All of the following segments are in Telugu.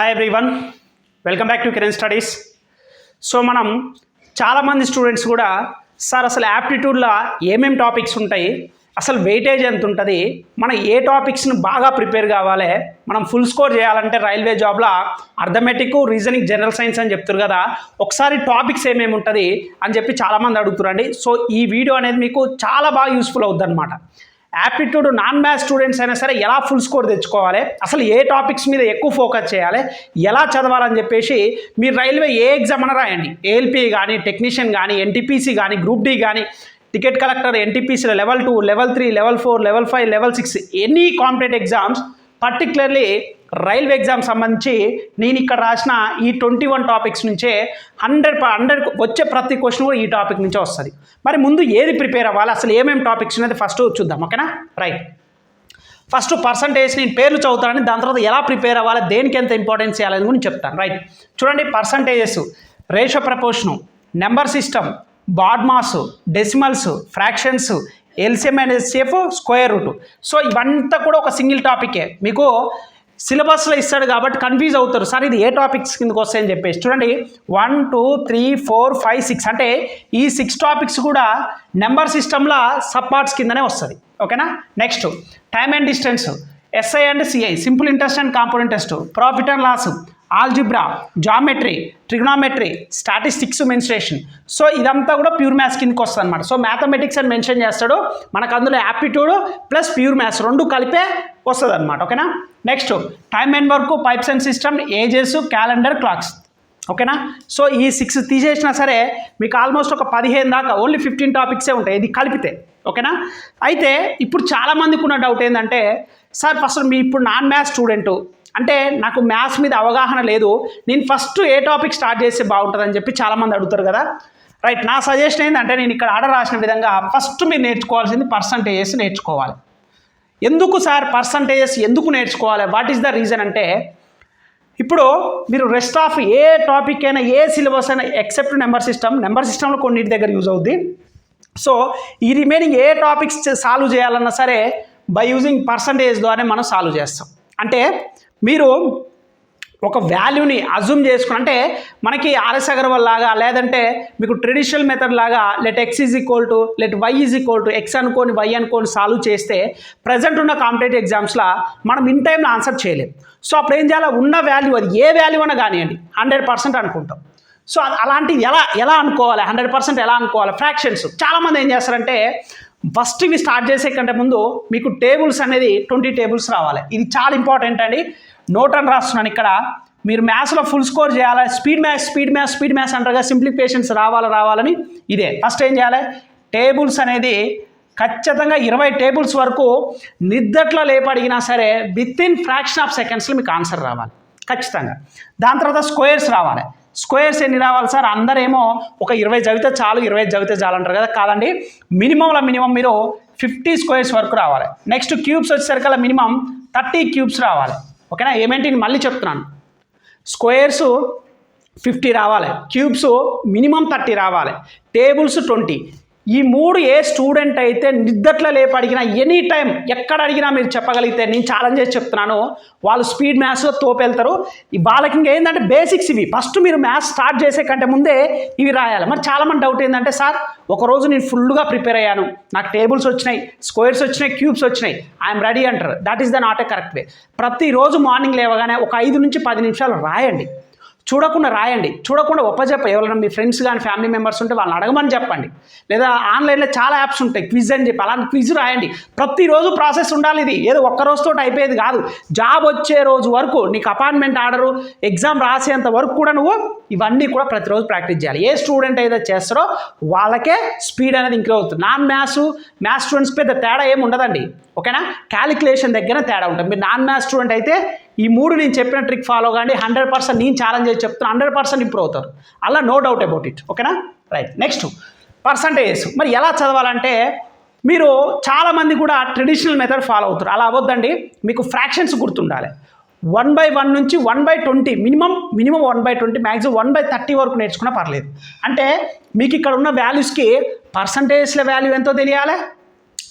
Hi everyone welcome back to Kiran studies so మనం చాలామంది స్టూడెంట్స్ కూడా సార్ అసలు యాప్టిట్యూడ్లో ఏమేమి టాపిక్స్ ఉంటాయి అసలు వెయిటేజ్ ఎంత ఉంటుంది మనం ఏ టాపిక్స్ని బాగా ప్రిపేర్ కావాలి మనం ఫుల్ స్కోర్ చేయాలంటే రైల్వే జాబ్లో అర్థమెటిక్ రీజనింగ్ జనరల్ సైన్స్ అని చెప్తారు కదా ఒకసారి టాపిక్స్ ఏమేమి ఉంటుంది అని చెప్పి చాలామంది అడుగుతారండి సో ఈ వీడియో అనేది మీకు చాలా బాగా యూస్ఫుల్ అవుద్ది అనమాట యాప్టిట్యూడ్ నాన్ మ్యాథ్స్ స్టూడెంట్స్ అయినా సరే ఎలా ఫుల్ స్కోర్ తెచ్చుకోవాలి? అసలు ఏ టాపిక్స్ మీద ఎక్కువ ఫోకస్ చేయాలి? ఎలా చదవాలని చెప్పేసి మీరు రైల్వే ఏ ఎగ్జామ్ అన్న రాయండి. ఏఎల్పీ కానీ టెక్నీషియన్ కానీ ఎన్టీపీసీ కానీ గ్రూప్ డి కానీ ticket collector ఎన్టీపీసీలో level two level three level four level five level six any competitive exams particularly railway exam సంబంధించి నేను ఇక్కడ రాసిన ఈ ట్వంటీ వన్ టాపిక్స్ నుంచే హండ్రెడ్ హండ్రెడ్ వచ్చే ప్రతి క్వశ్చన్ కూడా ఈ టాపిక్ నుంచే వస్తుంది. మరి ముందు ఏది ప్రిపేర్ అవ్వాలి? అసలు ఏమేమి టాపిక్స్ అనేది ఫస్ట్ చూద్దాం ఓకేనా? రైట్. ఫస్ట్ పర్సంటేజ్ నేను పేర్లు చదువుతానని దాని తర్వాత ఎలా ప్రిపేర్ అవ్వాలి? దేనికి ఎంత ఇంపార్టెన్స్ చేయాలని కూడా చెప్తాను. రైట్. చూడండి percentages. Ratio proportion number system BODMAS decimals fractions LCM and HCF square root. So ఇవంతా కూడా ఒక సింగిల్ టాపికే. మీకు సిలబస్లో ఇస్తాడు కాబట్టి కన్ఫ్యూజ్ అవుతారు. సార్ ఇది ఏ టాపిక్స్ కిందకి వస్తాయని చెప్పేసి. చూడండి one two three four five six అంటే ఈ సిక్స్ టాపిక్స్ కూడా నెంబర్ సిస్టంలో సబ్ పార్ట్స్ కిందనే వస్తుంది. ఓకేనా? Next time and distance SI and CI simple interest and compound interest profit and loss algebra geometry trigonometry statistics mensuration. So ఇదంతా కూడా ప్యూర్ మ్యాథ్స్ కిందకి వస్తుంది అనమాట సో మ్యాథమెటిక్స్ అని మెన్షన్ చేస్తాడు. మనకు అందులో యాప్టిట్యూడ్ ప్లస్ ప్యూర్ మ్యాథ్స్ రెండు కలిపే వస్తుంది అనమాట ఓకేనా? Next time and work pipes and cistern ages calendar clocks. ఓకేనా? సో ఈ సిక్స్ తీసేసినా సరే మీకు ఆల్మోస్ట్ ఒక పదిహేను దాకా ఓన్లీ ఫిఫ్టీన్ టాపిక్సే ఉంటాయి ఇది కలిపితే. ఓకేనా? అయితే ఇప్పుడు చాలామందికి ఉన్న డౌట్ ఏంటంటే సార్ ఫస్ట్ మీ ఇప్పుడు నాన్ మ్యాథ్స్ స్టూడెంట్ అంటే నాకు మ్యాథ్స్ మీద అవగాహన లేదు. నేను ఫస్ట్ ఏ టాపిక్ స్టార్ట్ చేస్తే బాగుంటుందని చెప్పి చాలామంది అడుగుతారు కదా. రైట్ నా సజెషన్ ఏంటంటే నేను ఇక్కడ ఆర్డర్ రాసిన విధంగా ఫస్ట్ మీరు నేర్చుకోవాల్సింది పర్సంటేజెస్ నేర్చుకోవాలి. ఎందుకు సార్ పర్సంటేజెస్ ఎందుకు నేర్చుకోవాలి? వాట్ ఈస్ ద రీజన్ అంటే ఇప్పుడు మీరు రెస్ట్ ఆఫ్ ఏ టాపిక్ అయినా ఏ సిలబస్ అయినా ఎక్సెప్ట్ నెంబర్ సిస్టమ్ నెంబర్ సిస్టంలో కొన్నిటి దగ్గర యూజ్ అవుద్ది. సో ఈ రిమైనింగ్ ఏ టాపిక్స్ సాల్వ్ చేయాలన్నా సరే బై యూజింగ్ పర్సంటేజ్ ద్వారా మనం సాల్వ్ చేస్తాం. అంటే మీరు ఒక వాల్యూని అజ్యూమ్ చేసుకుని అంటే మనకి ఆర్ఎస్ అగర్వాల్ లాగా లేదంటే మీకు ట్రెడిషనల్ మెథడ్ లాగా let x is equal to let y is equal to x అనుకోని వై అనుకోని సాల్వ్ చేస్తే ప్రజెంట్ ఉన్న కాంపిటేటివ్ ఎగ్జామ్స్లో మనం ఇన్ టైంలో ఆన్సర్ చేయలేం. సో అప్పుడు ఏం చేయాలి? ఉన్న వాల్యూ అది ఏ వాల్యూ అన్నా కానివ్వండి హండ్రెడ్ పర్సెంట్ అనుకుంటాం. సో అది ఎలా ఎలా అనుకోవాలి? హండ్రెడ్ పర్సెంట్ ఎలా అనుకోవాలి? ఫ్రాక్షన్స్ చాలామంది ఏం చేస్తారంటే ఫస్ట్ ఇవి స్టార్ట్ చేసే కంటే ముందు మీకు టేబుల్స్ అనేది ట్వంటీ టేబుల్స్ రావాలి. ఇది చాలా ఇంపార్టెంట్ అండి. నోట్ అని రాస్తున్నాను ఇక్కడ. మీరు మ్యాథ్స్లో ఫుల్ స్కోర్ చేయాలి? Speed maths speed maths speed maths అంటారుగా సింప్లిఫికేషన్స్ రావాలి రావాలని ఇదే. ఫస్ట్ ఏం చేయాలి? టేబుల్స్ అనేది ఖచ్చితంగా ఇరవై టేబుల్స్ వరకు నిద్దట్లో లేపడిగినా సరే విత్ ఇన్ ఫ్రాక్షన్ ఆఫ్ సెకండ్స్లో మీకు ఆన్సర్ రావాలి. ఖచ్చితంగా. దాని తర్వాత స్క్వేర్స్ రావాలి. స్క్వేర్స్ ఎన్ని రావాలి సార్? అందరేమో ఒక ఇరవై చదివితే చాలు ఇరవై చదివితే చాలు అంటారు కదా కాదండి. మినిమంలో మినిమం మీరు ఫిఫ్టీ స్క్వేర్స్ వరకు రావాలి. నెక్స్ట్ క్యూబ్స్ వచ్చేసరికల్లా మినిమం థర్టీ క్యూబ్స్ రావాలి. ఓకేనా? ఏమేంటి నేను మళ్ళీ చెప్తున్నాను. స్క్వేర్స్ ఫిఫ్టీ రావాలి. క్యూబ్స్ మినిమం థర్టీ రావాలి. Tables twenty. ఈ మూడు ఏ స్టూడెంట్ అయితే నిద్దట్లో లేపు అడిగినా ఎనీ టైం ఎక్కడ అడిగినా మీరు చెప్పగలిగితే నేను ఛాలెంజ్ చేసి చెప్తున్నాను. వాళ్ళు స్పీడ్ మ్యాథ్స్లో తోపెళ్తారు. ఈ వాళ్ళకి ఇంకా ఏంటంటే బేసిక్స్ ఇవి. ఫస్ట్ మీరు మ్యాథ్స్ స్టార్ట్ చేసే కంటే ముందే ఇవి రాయాలి. మరి చాలామంది డౌట్ ఏంటంటే సార్ ఒకరోజు నేను ఫుల్గా ప్రిపేర్ అయ్యాను. నాకు టేబుల్స్ వచ్చినాయి స్క్వేర్స్ వచ్చినాయి క్యూబ్స్ వచ్చినాయి. ఐఎమ్ రెడీ అంటారు. That is the not a correct way ప్రతిరోజు మార్నింగ్ లేవగానే ఒక ఐదు నుంచి పది నిమిషాలు రాయండి. చూడకుండా రాయండి. చూడకుండా ఒప్పజెప్ప. ఎవరైనా మీ ఫ్రెండ్స్ కానీ ఫ్యామిలీ మెంబర్స్ ఉంటే వాళ్ళని అడగమని చెప్పండి. లేదా ఆన్లైన్లో చాలా యాప్స్ ఉంటాయి. క్విజ్ అని చెప్పి అలాంటి క్విజ్ రాయండి. ప్రతిరోజు ప్రాసెస్ ఉండాలి ఇది. ఏదో ఒక్క రోజుతో అయిపోయేది కాదు. జాబ్ వచ్చే రోజు వరకు నీకు అపాయింట్మెంట్ ఆర్డరు ఎగ్జామ్ రాసేంత వరకు కూడా నువ్వు ఇవన్నీ కూడా ప్రతిరోజు ప్రాక్టీస్ చేయాలి. ఏ స్టూడెంట్ అయితే చేస్తారో వాళ్ళకే స్పీడ్ అనేది ఇంక్రీజ్ అవుతుంది. నాన్ మ్యాథ్స్ మ్యాథ్స్ స్టూడెంట్స్ పెద్ద తేడా ఏమి ఉండదండి. ఓకేనా? క్యాలిక్యులేషన్ దగ్గర తేడా ఉంటుంది. మీరు నాన్ మ్యాథ్స్ స్టూడెంట్ అయితే ఈ మూడు నేను చెప్పిన ట్రిక్ ఫాలో కానీ హండ్రెడ్ పర్సెంట్ నేను ఛాలెంజ్ చేసి చెప్తాను హండ్రెడ్ పర్సెంట్ ఇంప్రూవ్ అవుతారు. అలా నో డౌట్ అబౌట్ ఇట్ ఓకేనా రైట్ నెక్స్ట్ పర్సంటేజెస్ మరి ఎలా చదవాలంటే మీరు చాలామంది కూడా ట్రెడిషనల్ మెథడ్ ఫాలో అవుతారు. అలా అవ్వద్దండి. మీకు ఫ్రాక్షన్స్ గుర్తుండాలి. వన్ బై వన్ నుంచి one by twenty minimum minimum one by twenty maximum one by thirty వరకు నేర్చుకున్నా పర్లేదు. అంటే మీకు ఇక్కడ ఉన్న వాల్యూస్కి పర్సంటేజ్ల వాల్యూ ఎంతో తెలియాలి?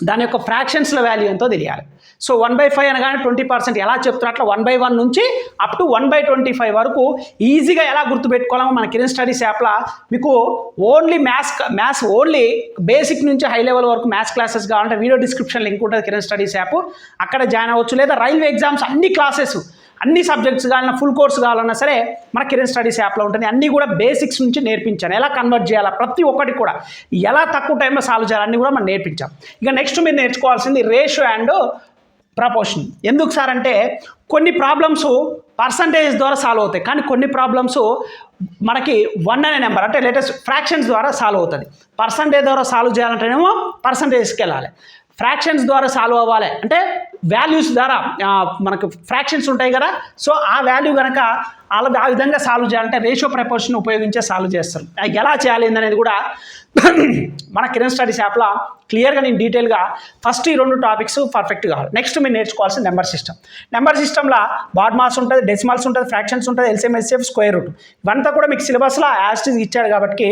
దాని యొక్క ఫ్రాక్షన్స్ల వాల్యూ ఎంతో తెలియాలి. సో వన్ బై ఫైవ్ అనగానే ట్వంటీ పర్సెంట్ ఎలా చెప్తున్నా అట్లా వన్ బై వన్ నుంచి up to one by twenty five వరకు ఈజీగా ఎలా గుర్తుపెట్టుకోవాలో మన కిరణ్ స్టడీస్ యాప్లో మీకు only maths maths only basic నుంచి హై లెవెల్ వరకు మ్యాథ్స్ క్లాసెస్ కావాలంటే వీడియో డిస్క్రిప్షన్ లింక్ ఉంటుంది కిరణ్ స్టడీస్ యాప్ అక్కడ జాయిన్ అవ్వచ్చు. లేదా రైల్వే ఎగ్జామ్స్ అన్ని క్లాసెస్ అన్ని సబ్జెక్ట్స్ కావాలన్నా ఫుల్ కోర్స్ కావాలన్నా సరే మన కిరణ్ స్టడీస్ యాప్లో ఉంటుంది అన్నీ కూడా బేసిక్స్ నుంచి నేర్పించాను ఎలా కన్వర్ట్ చేయాలా? ప్రతి ఒక్కటి కూడా. ఎలా తక్కువ టైంలో సాల్వ్ చేయాలి? అన్నీ కూడా మనం నేర్పించాం ఇక నెక్స్ట్ మీరు నేర్చుకోవాల్సింది రేషియో అండ్ ప్రపోర్షన్ ఎందుకు సార్ అంటే కొన్ని ప్రాబ్లమ్స్ పర్సంటేజ్ ద్వారా సాల్వ్ అవుతాయి. కానీ కొన్ని ప్రాబ్లమ్స్ మనకి వన్ అనే నెంబర్ అంటే లేటెస్ట్ ఫ్రాక్షన్స్ ద్వారా సాల్వ్ అవుతుంది. పర్సంటేజ్ ద్వారా సాల్వ్ చేయాలంటేనేమో పర్సంటేజ్కి వెళ్ళాలి. ఫ్రాక్షన్స్ ద్వారా సాల్వ్ అవ్వాలి. అంటే వాల్యూస్ ద్వారా మనకు ఫ్రాక్షన్స్ ఉంటాయి కదా సో ఆ వాల్యూ కనుక అలా ఆ విధంగా సాల్వ్ చేయాలంటే రేషియో ప్రపోర్షన్ ఉపయోగించే సాల్వ్ చేస్తారు. ఎలా చేయాలి అనేది కూడా మన కిరణ్ స్టడీస్ యాప్లో క్లియర్గా నేను డీటెయిల్గా ఫస్ట్ ఈ రెండు టాపిక్స్ పర్ఫెక్ట్ కావాలి. నెక్స్ట్ మీరు నేర్చుకోవాల్సిన నెంబర్ సిస్టమ్ నెంబర్ సిస్టమ్లో బాడ్మాస్ ఉంటుంది డెసిమల్స్ ఉంటుంది ఫ్రాక్షన్స్ ఉంటుంది ఎల్సిఎంఎస్ఎఫ్ స్క్వేర్ రూట్ ఇవంతా కూడా మీకు సిలబస్లో యాస్టీస్ ఇచ్చాడు కాబట్టి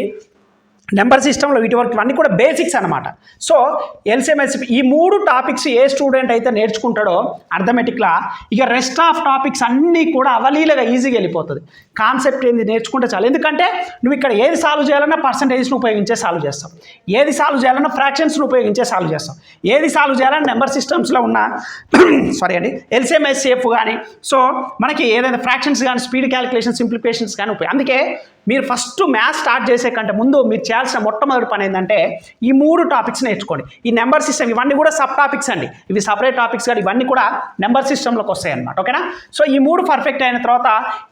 నెంబర్ సిస్టంలో వీటి వరకు ఇవన్నీ కూడా బేసిక్స్ అనమాట సో ఎల్సిఎంఎస్ ఈ మూడు టాపిక్స్ ఏ స్టూడెంట్ అయితే నేర్చుకుంటాడో అర్థమెటిక్లా ఇక రెస్ట్ ఆఫ్ టాపిక్స్ అన్నీ కూడా అవలీలగా ఈజీగా వెళ్ళిపోతుంది. కాన్సెప్ట్ ఏంది? నేర్చుకుంటే చాలు. ఎందుకంటే నువ్వు ఇక్కడ ఏది సాల్వ్ చేయాలన్నా పర్సంటేజ్ను ఉపయోగించే సాల్వ్ చేస్తాం ఏది సాల్వ్ చేయాలన్నా ఫ్రాక్షన్స్ను ఉపయోగించే సాల్వ్ చేస్తాం ఏది సాల్వ్ చేయాలన్నా నెంబర్ సిస్టమ్స్లో ఉన్న సారీ అండి ఎల్సిఎంఎస్ఎఫ్ కానీ సో మనకి ఏదైనా ఫ్రాక్షన్స్ కానీ స్పీడ్ క్యాలిక్యులేషన్ సింప్లిఫికేషన్స్ కానీ ఉపయోగం అందుకే మీరు ఫస్ట్ మ్యాథ్స్ స్టార్ట్ చేసే కంటే ముందు మీరు చేయాల్సిన మొట్టమొదటి పని ఏంటంటే ఈ మూడు టాపిక్స్ నేర్చుకోండి. ఈ నెంబర్ సిస్టమ్ ఇవన్నీ కూడా సబ్ టాపిక్స్ అండి. ఇవి సపరేట్ టాపిక్స్ కానీ ఇవన్నీ కూడా నెంబర్ సిస్టంలోకి వస్తాయి అనమాట ఓకేనా సో ఈ మూడు పర్ఫెక్ట్ అయిన తర్వాత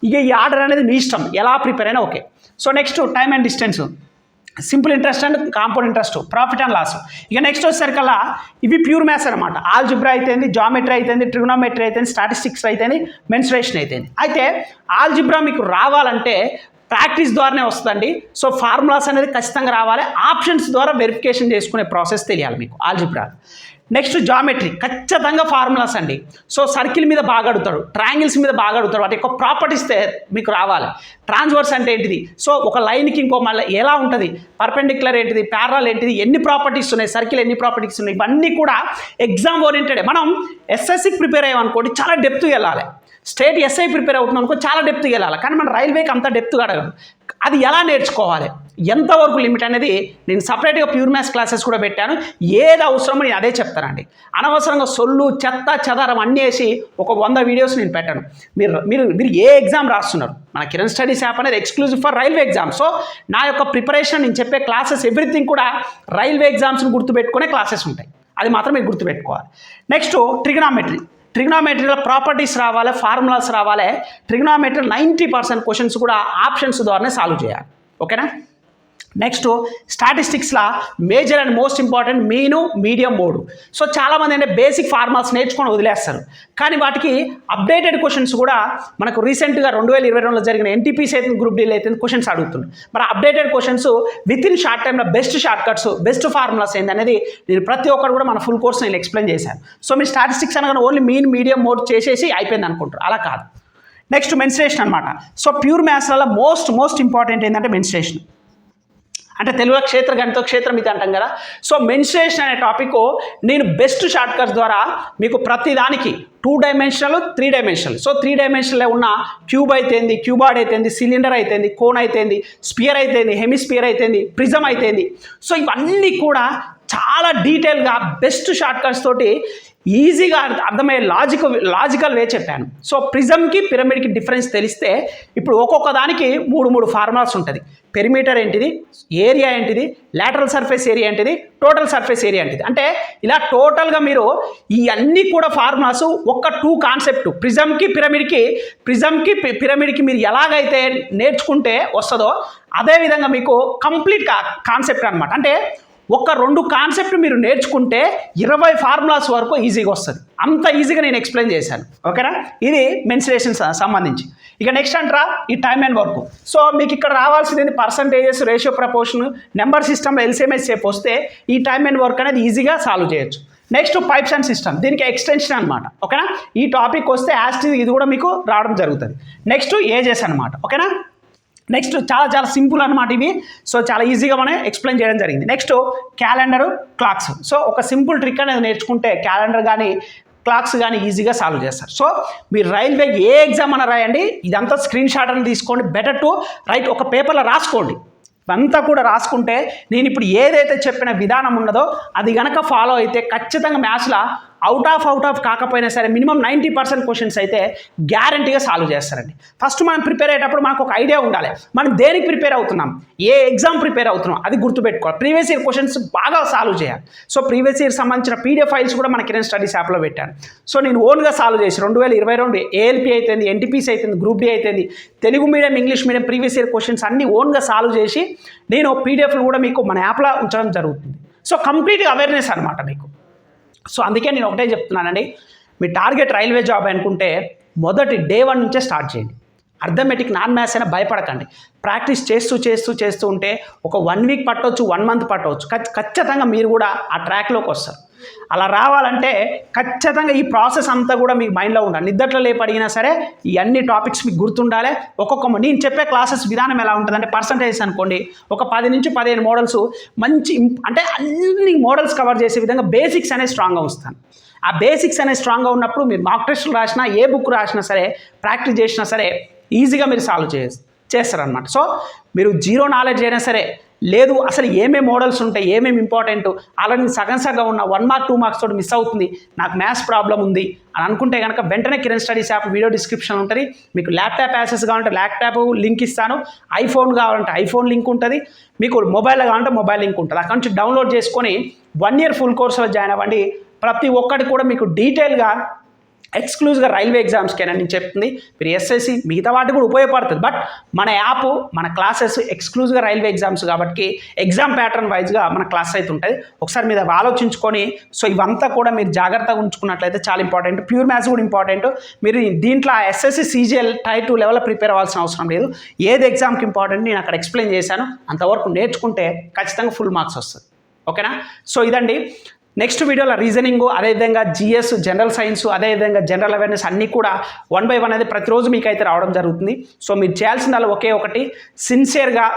ఇక ఈ ఆర్డర్ అనేది మీ ఇష్టం. ఎలా ప్రిపేర్ అయినా okay so next time and distance simple interest and compound interest profit and loss ఇక నెక్స్ట్ వచ్చేసరికల్లా ఇవి ప్యూర్ మ్యాథ్స్ అనమాట ఆల్జిబ్రా అయితేంది జామెట్రీ అయితేంది ట్రిగ్నోమెట్రీ అయితేంది స్టాటిస్టిక్స్ అయితేంది మెన్సురేషన్ అయితేంది. అయితే ఆల్జిబ్రా మీకు రావాలంటే ప్రాక్టీస్ ద్వారానే వస్తుందండి. సో ఫార్ములాస్ అనేది ఖచ్చితంగా రావాలి. ఆప్షన్స్ ద్వారా వెరిఫికేషన్ చేసుకునే ప్రాసెస్ తెలియాలి మీకు ఆల్జిబ్రా నెక్స్ట్ జామెట్రీ ఖచ్చితంగా ఫార్ములాస్ అండి. సో సర్కిల్ మీద బాగా అడుగుతాడు ట్రాంగిల్స్ మీద బాగా అడుగుతాడు వాటి యొక్క ప్రాపర్టీస్ మీకు రావాలి. ట్రాన్స్వర్స్ అంటే ఏంటిది? సో ఒక లైన్కి ఇంకో మళ్ళీ ఎలా ఉంటుంది? పర్పెండిక్యులర్ ఏంటిది? ప్యారల్ ఏంటిది? ఎన్ని ప్రాపర్టీస్ ఉన్నాయి? సర్కిల్ ఎన్ని ప్రాపర్టీస్ ఉన్నాయి? ఇవన్నీ కూడా ఎగ్జామ్ ఓరియంటెడ్. మనం ఎస్ఎస్సికి ప్రిపేర్ అయ్యామనుకోండి చాలా డెప్త్గా వెళ్ళాలి. స్టేట్ ఎస్ఐ ప్రిపేర్ అవుతున్నాం అనుకో చాలా డెప్త్గా వెళ్ళాలి. కానీ మన రైల్వేకి అంత డెప్త్గా అడగదు అది ఎలా నేర్చుకోవాలి? ఎంతవరకు లిమిట్ అనేది నేను సపరేట్గా ప్యూర్ మ్యాథ్స్ క్లాసెస్ కూడా పెట్టాను. ఏది అవసరమో నేను అదే చెప్తానండి. అనవసరంగా సొల్లు చెత్త చెదారం అన్నీ వేసి ఒక వంద వీడియోస్ నేను పెట్టాను. మీరు మీరు మీరు ఏ ఎగ్జామ్ రాస్తున్నారు? మన కిరణ్ స్టడీస్ యాప్ అనేది exclusive for railway exam so నా యొక్క ప్రిపరేషన్ నేను చెప్పే క్లాసెస్ ఎవ్రీథింగ్ కూడా రైల్వే ఎగ్జామ్స్ని గుర్తుపెట్టుకునే క్లాసెస్ ఉంటాయి. అది మాత్రం మీరు గుర్తుపెట్టుకోవాలి. నెక్స్ట్ ట్రిగ్నామెట్రీ ట్రిగ్నామెట్రీలో ప్రాపర్టీస్ రావాలి ఫార్ములాస్ రావాలి. ట్రిగ్నామెట్రీ నైంటీ పర్సెంట్ క్వశ్చన్స్ కూడా ఆప్షన్స్ ద్వారానే సాల్వ్ చేయాలి. ఓకేనా next స్టాటిస్టిక్స్లో major and most important mean medium mode so చాలామంది అంటే బేసిక్ ఫార్మాల్స్ నేర్చుకొని వదిలేస్తారు. కానీ వాటికి అప్డేటెడ్ క్వశ్చన్స్ కూడా మనకు రీసెంట్గా రెండు వేల ఇరవై రెండులో జరిగిన ఎన్టీపీసీ అయితే గ్రూప్ డీల్ అయితే క్వశ్చన్స్ అడుగుతుంది మరి updated questions with in short టైంలో best short cuts best formulas ఏంది అనేది నేను ప్రతి ఒక్కరు కూడా మన ఫుల్ కోర్స్ నేను ఎక్స్ప్లెయిన్ చేశాను సో మీ స్టాటిస్టిక్స్ అనగానే ఓన్లీ మీన్ మీడియం మోడ్ చేసేసి అయిపోయింది అనుకుంటారు. అలా కాదు. నెక్స్ట్ మెన్స్ట్రేషన్ అనమాట సో ప్యూర్ మ్యాథ్స్లలో మోస్ట్ మోస్ట్ ఇంపార్టెంట్ ఏంటంటే మెన్స్ట్రేషన్ అంటే తెలుగు క్షేత్ర గణిత క్షేత్రం ఇది అంటాం కదా. సో మెన్స్ట్రేషన్ అనే టాపిక్ నేను బెస్ట్ షార్ట్ కట్స్ ద్వారా మీకు ప్రతిదానికి two dimensional three dimensional so three డైమెన్షన్లో ఉన్న క్యూబ్ అయితేంది క్యూబార్డ్ అయితేంది సిలిండర్ అయితేంది కోన్ అయితేంది స్పియర్ అయితేంది హెమిస్పియర్ అయితేంది ప్రిజం అయితేంది. సో ఇవన్నీ కూడా చాలా డీటెయిల్గా బెస్ట్ షార్ట్ కట్స్ తోటి ఈజీగా అర్థమయ్యే లాజిక్ లాజికల్ వే చెప్పాను. సో ప్రిజమ్కి పిరమిడ్కి డిఫరెన్స్ తెలిస్తే ఇప్పుడు ఒక్కొక్క దానికి మూడు మూడు ఫార్ములాస్ ఉంటుంది. పెరిమీటర్ ఏంటిది? ఏరియా ఏంటిది? లాటరల్ సర్ఫేస్ ఏరియా ఏంటిది? టోటల్ సర్ఫేస్ ఏరియా ఏంటిది? అంటే ఇలా టోటల్గా మీరు ఈ అన్ని కూడా ఫార్ములాస్ ఒక్క టూ కాన్సెప్ట్ ప్రిజమ్కి పిరమిడ్కి ప్రిజమ్కి పిరమిడ్కి మీరు ఎలాగైతే నేర్చుకుంటే వస్తుందో అదేవిధంగా మీకు కంప్లీట్ కాన్సెప్ట్ అనమాట అంటే ఒక రెండు కాన్సెప్ట్ మీరు నేర్చుకుంటే ఇరవై ఫార్ములాస్ వరకు ఈజీగా వస్తుంది. అంత ఈజీగా నేను ఎక్స్ప్లెయిన్ చేశాను. ఓకేనా? ఇది మెన్సురేషన్ సంబంధించి. ఇక నెక్స్ట్ అంటారా ఈ టైమ్ అండ్ వర్క్. సో మీకు ఇక్కడ రావాల్సింది percentages ratio proportion number system LCMs సేపు వస్తే ఈ టైమ్ అండ్ వర్క్ అనేది ఈజీగా సాల్వ్ చేయొచ్చు. నెక్స్ట్ పైప్స్ అండ్ సిస్టమ్ దీనికి ఎక్స్టెన్షన్ అనమాట ఓకేనా? ఈ టాపిక్ వస్తే యాస్టీ ఇది కూడా మీకు రావడం జరుగుతుంది. నెక్స్ట్ ఏజెస్ అనమాట ఓకేనా? నెక్స్ట్ చాలా చాలా సింపుల్ అనమాట ఇవి. సో చాలా ఈజీగా మనం ఎక్స్ప్లెయిన్ చేయడం జరిగింది. నెక్స్ట్ క్యాలెండర్ క్లాక్స్ సో ఒక సింపుల్ ట్రిక్ అనేది నేర్చుకుంటే క్యాలెండర్ కానీ క్లాక్స్ కానీ ఈజీగా సాల్వ్ చేస్తారు. సో మీరు రైల్వే ఏ ఎగ్జామ్ అన్న రాయండి. ఇదంతా స్క్రీన్ షాట్ అని తీసుకోండి. బెటర్ టు రైట్ ఒక పేపర్లో రాసుకోండి. ఇవంతా కూడా రాసుకుంటే నేను ఇప్పుడు ఏదైతే చెప్పిన విధానం ఉన్నదో అది గనక ఫాలో అయితే ఖచ్చితంగా మ్యాథ్స్లో అవుట్ ఆఫ్ అవుట్ ఆఫ్ కాకపోయినా సరే మినిమం నైంటీ పర్సెంట్ క్వశ్చన్స్ అయితే గ్యారంటీగా సాల్వ్ చేస్తారండి. ఫస్ట్ మనం ప్రిపేర్ అయ్యేటప్పుడు మనకు ఒక ఐడియా ఉండాలి. మనం దేనికి ప్రిపేర్ అవుతున్నాం? ఏ ఎగ్జామ్ ప్రిపేర్ అవుతున్నాం? అది గుర్తుపెట్టుకోవాలి. ప్రీవియస్ ఇయర్ క్వశ్చన్స్ బాగా సాల్వ్ చేయాలి. సో ప్రీవియస్ ఇయర్ సంబంధించిన పీడిఎఫ్ ఫైల్స్ కూడా మన కిరణ్ స్టడీస్ యాప్లో పెట్టాను. సో నేను ఓన్గా సాల్వ్ చేసి రెండు వేల ఇరవై రెండు ఏఎల్పి అయితేంది ఎన్టీపీసీ అయితేంది గ్రూప్ డి అయితేంది Telugu medium English medium previous year questions అన్ని ఓన్గా సాల్వ్ చేసి నేను పీడిఎఫ్లు కూడా మీకు మన యాప్లో ఉంచడం జరుగుతుంది. సో కంప్లీట్ అవేర్నెస్ అనమాట మీకు. సో అందుకే నేను ఒకటే చెప్తున్నానండి మీ టార్గెట్ రైల్వే జాబ్ అనుకుంటే మొదటి డే వన్ నుంచే స్టార్ట్ చేయండి. అర్థమెటిక్ నాన్ మ్యాథ్స్ అయినా భయపడకండి. ప్రాక్టీస్ చేస్తూ చేస్తూ చేస్తూ ఉంటే ఒక వన్ వీక్ పట్టవచ్చు వన్ మంత్ పట్టవచ్చు. ఖచ్చితంగా మీరు కూడా ఆ ట్రాక్లోకి వస్తారు. అలా రావాలంటే ఖచ్చితంగా ఈ ప్రాసెస్ అంతా కూడా మీకు మైండ్లో ఉండాలి. నిద్రలో లేపడిగినా సరే ఈ అన్ని టాపిక్స్ మీకు గుర్తుండాలి. ఒక్కొక్క నేను చెప్పే క్లాసెస్ విధానం ఎలా ఉంటుందంటే పర్సంటేజ్ అనుకోండి. ఒక పది నుంచి పదిహేను మోడల్స్ మంచి అంటే అన్ని మోడల్స్ కవర్ చేసే విధంగా బేసిక్స్ అనేవి స్ట్రాంగ్గా వస్తాను ఆ బేసిక్స్ అనేవి స్ట్రాంగ్గా ఉన్నప్పుడు మీరు మాక్ టెస్టులు రాసినా ఏ బుక్ రాసినా సరే ప్రాక్టీస్ చేసినా సరే ఈజీగా మీరు సాల్వ్ చే చేస్తారనమాట సో మీరు జీరో నాలెడ్జ్ అయినా సరే లేదు అసలు ఏమేమి మోడల్స్ ఉంటాయి ఏమేమి ఇంపార్టెంట్ అలా నేను సగం సగం ఉన్న వన్ మార్క్ టూ మార్క్స్ తోటి మిస్ అవుతుంది. నాకు మ్యాథ్స్ ప్రాబ్లం ఉంది అని అనుకుంటే కనుక వెంటనే Kiran studies app video description ఉంటుంది. మీకు ల్యాప్టాప్ యాక్సెస్ కావాలంటే ల్యాప్టాప్ లింక్ ఇస్తాను. ఐఫోన్ కావాలంటే ఐఫోన్ లింక్ ఉంటుంది. మీకు మొబైల్ కావాలంటే మొబైల్ లింక్ ఉంటుంది. అక్కడ నుంచి డౌన్లోడ్ చేసుకొని వన్ ఇయర్ ఫుల్ కోర్సులో జాయిన్ అవ్వండి. ప్రతి ఒక్కటి కూడా మీకు డీటెయిల్గా ఎక్స్క్లూజివ్గా రైల్వే ఎగ్జామ్స్కేనా నేను చెప్తుంది. మీరు ఎస్ఎస్సి మిగతా వాటి కూడా ఉపయోగపడుతుంది. బట్ మన యాప్ మన క్లాసెస్ ఎక్స్క్లూజివ్గా రైల్వే ఎగ్జామ్స్ కాబట్టి ఎగ్జామ్ ప్యాటర్న్ వైజ్గా మన క్లాస్ అయితే ఉంటుంది. ఒకసారి మీద ఆలోచించుకొని సో ఇవంతా కూడా మీరు జాగ్రత్తగా ఉంచుకున్నట్లయితే చాలా ఇంపార్టెంట్ ప్యూర్ మ్యాథ్స్ కూడా ఇంపార్టెంట్ మీరు దీంట్లో SSC CGL tier two level prepare అవ్వాల్సిన అవసరం లేదు. ఏది ఎగ్జామ్కి ఇంపార్టెంట్ నేను అక్కడ ఎక్స్ప్లెయిన్ చేశాను. అంతవరకు నేర్చుకుంటే ఖచ్చితంగా ఫుల్ మార్క్స్ వస్తుంది. ఓకేనా సో ఇదండి. నెక్స్ట్ వీడియోలో రీజనింగ్ అదేవిధంగా జిఎస్ జనరల్ సైన్స్ అదేవిధంగా జనరల్ అవేర్నెస్ అన్నీ కూడా వన్ బై వన్ అనేది ప్రతిరోజు మీకు అయితే రావడం జరుగుతుంది. సో మీరు చేయాల్సిందల్లా ఒకే ఒకటి సిన్సియర్గా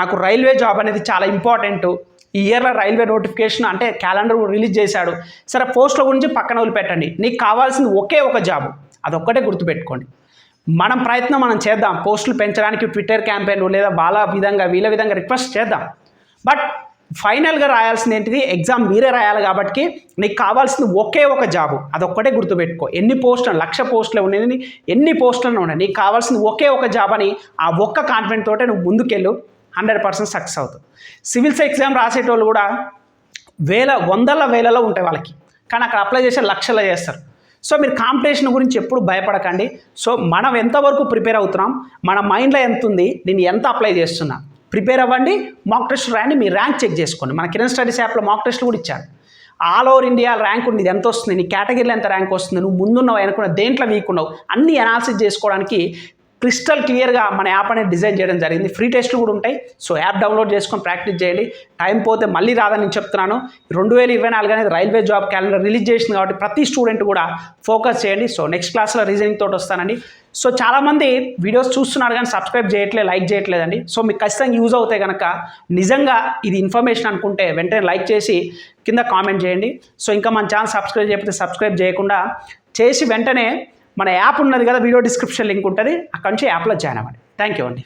నాకు రైల్వే జాబ్ అనేది చాలా ఇంపార్టెంట్ ఈ ఇయర్లో రైల్వే నోటిఫికేషన్ అంటే క్యాలెండర్ రిలీజ్ చేశాడు. సరే పోస్టుల గురించి పక్కన వదిలిపెట్టండి. నీకు కావాల్సింది ఒకే ఒక జాబ్ అదొక్కటే గుర్తుపెట్టుకోండి. మనం ప్రయత్నం మనం చేద్దాం. పోస్టులు పెంచడానికి ట్విట్టర్ క్యాంపెయిన్ లేదా వాళ్ళ విధంగా వీళ్ళ విధంగా రిక్వెస్ట్ చేద్దాం. బట్ ఫైనల్గా రాయాల్సింది ఏంటిది? ఎగ్జామ్ మీరే రాయాలి కాబట్టి నీకు కావాల్సింది ఒకే ఒక జాబు. అదొక్కటే గుర్తుపెట్టుకో. ఎన్ని పోస్టులు లక్ష పోస్టులు ఉన్నాయి ఎన్ని పోస్టులు ఉన్నాయి? నీకు కావాల్సింది ఒకే ఒక జాబ్ అని ఆ ఒక్క కాన్ఫిడెంట్ తోటే నువ్వు ముందుకెళ్ళు. హండ్రెడ్ పర్సెంట్ సక్సెస్ అవుతావు. సివిల్స్ ఎగ్జామ్ రాసేటోళ్ళు కూడా వేల వందల వేలలో ఉంటాయి వాళ్ళకి. కానీ అక్కడ అప్లై చేసే లక్షల చేస్తారు. సో మీరు కాంపిటీషన్ గురించి ఎప్పుడు భయపడకండి. సో మనం ఎంతవరకు ప్రిపేర్ అవుతున్నాం? మన మైండ్లో ఎంత ఉంది నేను ఎంత అప్లై చేస్తున్నా? ప్రిపేర్ అవ్వండి. మాక్ టెస్ట్ రాయండి. మీ ర్యాంక్ చెక్ చేసుకోండి. మన కిరణ్ స్టడీస్ యాప్లో మాక్ టెస్ట్లు కూడా ఇచ్చారు. ఆల్ ఓవర్ ఇండియా ర్యాంక్ ఉంది ఇది ఎంత వస్తుంది? నీ కేటగిరీలో ఎంత ర్యాంక్ వస్తుంది? నువ్వు ముందున్నావు అనుకున్న దేంట్లో వీక్ ఉన్నావు? అన్ని అనాలిసిస్ చేసుకోవడానికి క్రిస్టల్ క్లియర్గా మన యాప్ అనేది డిజైన్ చేయడం జరిగింది. ఫ్రీ టెస్ట్లు కూడా ఉంటాయి. సో యాప్ డౌన్లోడ్ చేసుకొని ప్రాక్టీస్ చేయండి. టైం పోతే మళ్ళీ రాదని నేను చెప్తున్నాను. రెండు వేల ఇరవై నాలుగు అనేది రైల్వే జాబ్ క్యాలెండర్ రిలీజ్ చేసింది కాబట్టి ప్రతి స్టూడెంట్ కూడా ఫోకస్ చేయండి. సో నెక్స్ట్ క్లాస్లో రీజనింగ్ తోటి వస్తానండి. సో చాలామంది వీడియోస్ చూస్తున్నారు కానీ సబ్స్క్రైబ్ చేయట్లేదు లైక్ చేయట్లేదండి. సో మీకు ఖచ్చితంగా యూజ్ అవుతాయి కనుక నిజంగా ఇది ఇన్ఫర్మేషన్ అనుకుంటే వెంటనే లైక్ చేసి కింద కామెంట్ చేయండి. సో ఇంకా మన ఛానల్ సబ్స్క్రైబ్ చేయకపోతే సబ్స్క్రైబ్ చేయకుండా చేసి వెంటనే మన యాప్ ఉన్నది కదా వీడియో డిస్క్రిప్షన్ లింక్ ఉంటుంది అక్కడ నుంచి యాప్లో జాయిన్ అవ్వండి. థ్యాంక్ యూ అండి.